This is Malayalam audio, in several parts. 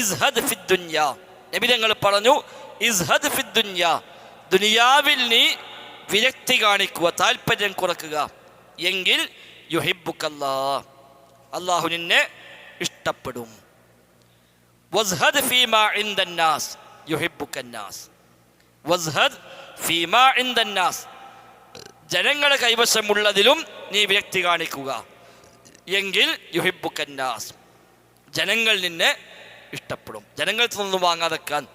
ഇസ്ഹദ് ഫിദ്ദുന്യ നബി ഞങ്ങൾ പറഞ്ഞു ഇസ്ഹദ് ഫിദ്ദുന്യ ദുനിയാവിൽ നീ വിരക്തി കാണിക്കുക താല്പര്യം കുറക്കുക. എങ്കിൽ യുഹിബുക്കല്ലാ അള്ളാഹു നിന്നെ ഇഷ്ടപ്പെടും. വസ്ഹദ് ഫീമാ ഇൻദന്നാസ് യുഹിബുക്കന്നാസ് വസ്ഹദ് ഫീമാ ഇൻദന്നാസ്. ജനങ്ങളുടെ കൈവശമുള്ളതിലും നീ വിരക്തി കാണിക്കുക. എങ്കിൽ യുഹിബുക്കന്നാസ് ജനങ്ങൾ നിന്നെ ഇഷ്ടപ്പെടും. ജനങ്ങളിൽ നിന്നും വാങ്ങാതെക്കാൻ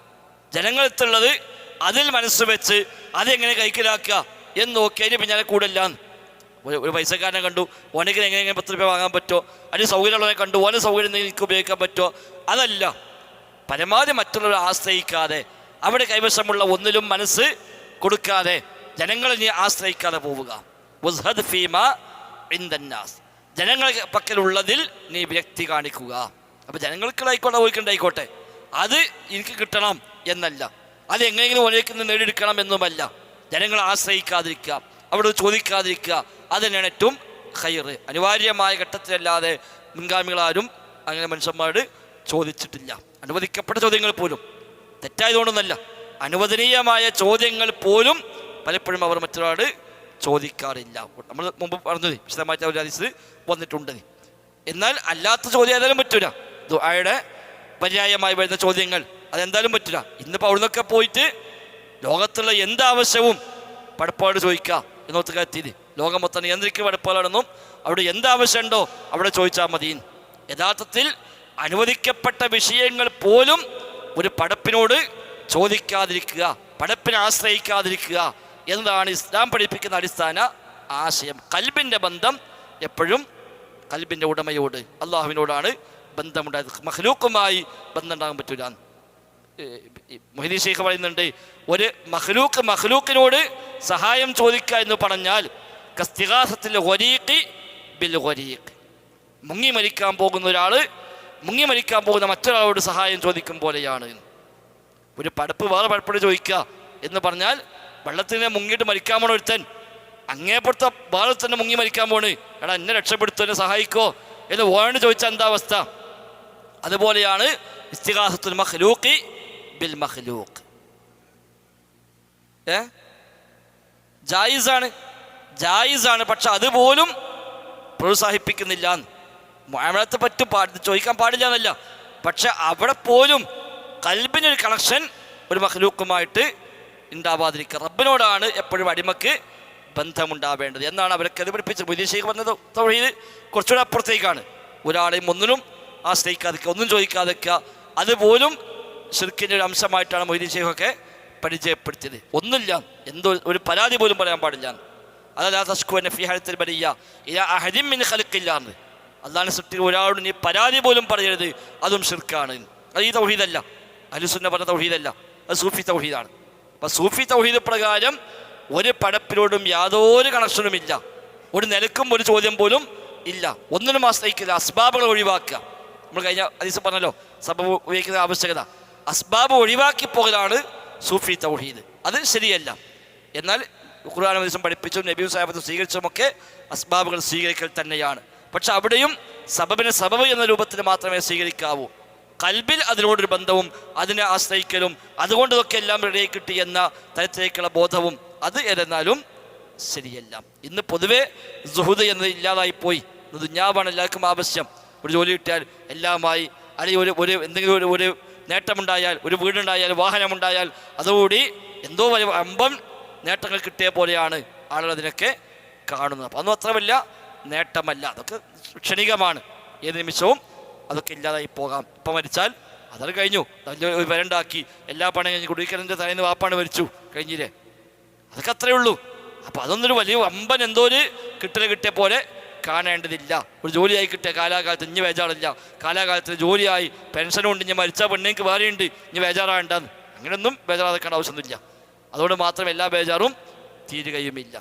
ജനങ്ങൾക്കുള്ളത് അതിൽ മനസ്സ് വെച്ച് അതെങ്ങനെ കൈക്കലാക്കുക എന്ന് നോക്കി അതിന് പിന്നെ കൂടല്ല ഒരു പൈസക്കാരനെ കണ്ടു. ഓനക്ക് എങ്ങനെ എങ്ങനെ പത്ത് രൂപ വാങ്ങാൻ പറ്റുമോ? അതിന് സൗകര്യമുള്ളവനെ കണ്ടു. ഓന സൗകര്യം എനിക്ക് ഉപയോഗിക്കാൻ പറ്റുമോ? അതല്ല. പരമാവധി മറ്റുള്ളവരെ ആശ്രയിക്കാതെ അവിടെ കൈവശമുള്ള ഒന്നിലും മനസ്സ് കൊടുക്കാതെ ജനങ്ങളെ നീ ആശ്രയിക്കാതെ പോവുക. ഫീമ ജനങ്ങളുടെ പക്കലുള്ളതിൽ നീ വ്യക്തി കാണിക്കുക. അപ്പൊ ജനങ്ങൾക്കുള്ളായിക്കോട്ടെ പോയിക്കൊണ്ടായിക്കോട്ടെ. അത് എനിക്ക് കിട്ടണം എന്നല്ല. അത് എങ്ങനെയെങ്കിലും ഒരേക്ക് നേടിയെടുക്കണം എന്നുമല്ല. ജനങ്ങളെ ആശ്രയിക്കാതിരിക്കുക അവിടെ ചോദിക്കാതിരിക്കുക. അത് തന്നെയാണ് ഏറ്റവും ഹയറ് അനിവാര്യമായ ഘട്ടത്തിലല്ലാതെ മുൻഗാമികളാരും അങ്ങനെ മനുഷ്യന്മാരോട് ചോദിച്ചിട്ടില്ല. അനുവദിക്കപ്പെട്ട ചോദ്യങ്ങൾ പോലും. തെറ്റായതുകൊണ്ടൊന്നല്ല. അനുവദനീയമായ ചോദ്യങ്ങൾ പോലും പലപ്പോഴും അവർ മറ്റൊരാട് ചോദിക്കാറില്ല. നമ്മൾ മുമ്പ് പറഞ്ഞത് വിശദമായിട്ട് ഒരു ഹദീസ് വന്നിട്ടുണ്ട്. എന്നാൽ അല്ലാത്ത ചോദ്യം ഏതായാലും പറ്റൂല. ദുആയുടെ പര്യായമായി വരുന്ന ചോദ്യങ്ങൾ. അതെന്തായാലും പറ്റില്ല. ഇന്നിപ്പോൾ അവിടുന്നൊക്കെ പോയിട്ട് ലോകത്തുള്ള എന്ത് ആവശ്യവും പടപ്പാട് ചോദിക്കുക എന്നോർത്ത് എത്തിയത് ലോകം മൊത്തം നിയന്ത്രിക്കുക പടപ്പാടാണെന്നും അവിടെ എന്ത് ആവശ്യമുണ്ടോ അവിടെ ചോദിച്ചാൽ മതി. യഥാർത്ഥത്തിൽ അനുവദിക്കപ്പെട്ട വിഷയങ്ങൾ പോലും ഒരു പടപ്പിനോട് ചോദിക്കാതിരിക്കുക പടപ്പിനെ ആശ്രയിക്കാതിരിക്കുക എന്നതാണ് ഇസ്ലാം പഠിപ്പിക്കുന്ന അടിസ്ഥാന ആശയം. കൽബിന്റെ ബന്ധം എപ്പോഴും കൽബിന്റെ ഉടമയോട് അള്ളാഹുവിനോടാണ് ബന്ധമുണ്ടായത്. മഹ്ലൂക്കുമായി ബന്ധം ഉണ്ടാകാൻ പറ്റൂല മൊഹിദി ഷെയ്ഖ് പറയുന്നുണ്ട് ഒരു മഹ്ലൂക്ക് മഹ്ലൂക്കിനോട് സഹായം ചോദിക്കുക എന്ന് പറഞ്ഞാൽ കസ്തികാസത്തിൽ ഒരീക്ക് ബിൽ ഒരീക്ക് മുങ്ങി മരിക്കാൻ പോകുന്ന ഒരാൾ മുങ്ങി മരിക്കാൻ പോകുന്ന മറ്റൊരാളോട് സഹായം ചോദിക്കും പോലെയാണ്. ഒരു പടപ്പ് വേറെ പടപ്പോട് ചോദിക്കുക എന്ന് പറഞ്ഞാൽ വെള്ളത്തിനെ മുങ്ങിയിട്ട് മരിക്കാൻ പോണ ഒരുത്തൻ അങ്ങേപ്പുറത്തെ വേറെ തന്നെ മുങ്ങി മരിക്കാൻ പോണ്. എടാ എന്നെ രക്ഷപ്പെടുത്തുന്നെ സഹായിക്കോ? എന്ന് ഓണ് ചോദിച്ചാൽ എന്താ അവസ്ഥ? അതുപോലെയാണ് ഇസ്തിഹാസത്തുൽ മഖ്ലൂഖി ബിൽ മഖ്ലൂഖ്. ഏ? ജായിസാണ്. ജായിസാണ്. പക്ഷെ അതുപോലും പ്രോത്സാഹിപ്പിക്കുന്നില്ല മുഴത്തെ പറ്റും പാടി ചോദിക്കാൻ പാടില്ല എന്നല്ല. പക്ഷെ അവിടെ പോലും കൽബിനൊരു കണക്ഷൻ ഒരു മഹ്ലൂക്കുമായിട്ട് ഉണ്ടാവാതിരിക്കുക. റബ്ബിനോടാണ് എപ്പോഴും അടിമക്ക് ബന്ധമുണ്ടാവേണ്ടത്. എന്നാണ് അവരൊക്കെ അത് പഠിപ്പിച്ചത്. പുതിയ പറഞ്ഞത് തൊഴിൽ കുറച്ചുകൂടെ അപ്പുറത്തേക്കാണ്. ഒരാളെയും ഒന്നിനും ആശ്രയിക്കാതിരിക്കുക ഒന്നും ചോദിക്കാതിരിക്കുക അതുപോലും ശിർക്കിന്റെ ഒരു അംശമായിട്ടാണ് മൊയ്തീൻ ഷെയ്ഖൊക്കെ പരിചയപ്പെടുത്തിയത്. ഒന്നുമില്ല. എന്തോ ഒരു പരാതി പോലും പറയാൻ പാടില്ല. അതല്ല തസ്കുവിനെ ഫിഹാരത്തിൽ വരിക ഇല അഹദിമിൻ ഖലക്കില്ല എന്ന്. അള്ളാഹ് സൃഷ്ടി ഒരാളോട് നീ പരാതി പോലും പറയരുത്. അതും ഷിർക്കാണ് അത് ഈ തൗഹീദല്ല. അലുസുന്ന പറഞ്ഞ തൗഹീദല്ല. അത് സൂഫി തൗഹീദാണ്. അപ്പം സൂഫി തൗഹീദ് പ്രകാരം ഒരു പടപ്പിനോടും യാതൊരു കണക്ഷനും ഇല്ല. ഒരു നിലക്കും ഒരു ചോദ്യം പോലും ഇല്ല. ഒന്നിനും ആശ്രയിക്കില്ല അസ്ബാബുകൾ ഒഴിവാക്കുക. നമ്മൾ കഴിഞ്ഞ അതീസ് പറഞ്ഞല്ലോ സഭ ഉപയോഗിക്കുന്ന ആവശ്യകത. അസ്ബാബ് ഒഴിവാക്കി പോകലാണ് സൂഫി തൗഹീദ്. അത് ശരിയല്ല. എന്നാൽ ഖുർആൻ ദിവസം പഠിപ്പിച്ചും നബി സാഹിബത്തും സ്വീകരിച്ചുമൊക്കെ അസ്ബാബുകൾ സ്വീകരിക്കൽ തന്നെയാണ്. പക്ഷെ അവിടെയും സബബിനെ സബബ് എന്ന രൂപത്തിൽ മാത്രമേ സ്വീകരിക്കാവൂ. കൽബിൽ അതിനോടൊരു ബന്ധവും അതിനെ ആശ്രയിക്കലും അതുകൊണ്ട് ഇതൊക്കെ എല്ലാം റെഡിയായി കിട്ടി എന്ന തരത്തിലേക്കുള്ള ബോധവും അത് ഏതെന്നാലും ശരിയല്ല. ഇന്ന് പൊതുവേ ജുഹുദ് എന്നത് ഇല്ലാതായി പോയി. ഇന്ന് ദുഞ്ഞാവാണ് എല്ലാവർക്കും ആവശ്യം. ഒരു ജോലി കിട്ടിയാൽ എല്ലാമായി അല്ലെങ്കിൽ ഒരു ഒരു എന്തെങ്കിലും ഒരു ഒരു നേട്ടമുണ്ടായാൽ ഒരു വീടുണ്ടായാൽ വാഹനമുണ്ടായാൽ അതുകൂടി എന്തോ വലിയ അമ്പം നേട്ടങ്ങൾ കിട്ടിയ പോലെയാണ് ആളുകൾ അതിനൊക്കെ കാണുന്നത്. അപ്പം അതൊന്നും അത്രമല്ല നേട്ടമല്ല. അതൊക്കെ ക്ഷണികമാണ്. ഏത് നിമിഷവും അതൊക്കെ ഇല്ലാതായി പോകാം. ഇപ്പം മരിച്ചാൽ അതൊക്കെ കഴിഞ്ഞു. ഒരു വരണ്ടാക്കി. എല്ലാ പണം കഴിഞ്ഞ് കുടിക്കലിന്റെ തലേന്ന് വാപ്പാണ് മരിച്ചു. കഴിഞ്ഞില്ലേ? അതൊക്കെ അത്രയേ ഉള്ളൂ. അപ്പം അതൊന്നൊരു വലിയ അമ്പൻ എന്തോ ഒരു കിട്ടൽ കിട്ടിയ പോലെ കാണേണ്ടതില്ല. ഒരു ജോലിയായി കിട്ടിയ കാലാകാലത്ത് ഇനി വേജാറില്ല. കാലാകാലത്ത് ജോലിയായി പെൻഷനും ഉണ്ട് ഇനി മരിച്ച പെണ്ണേക്ക് വേറെയുണ്ട് ഇനി ബേജാറാകണ്ടെന്ന് അങ്ങനെയൊന്നും ബേജാറാക്കാൻ ആവശ്യമൊന്നുമില്ല. അതുകൊണ്ട് മാത്രം എല്ലാ ബേജാറും തീരുകയുമില്ല.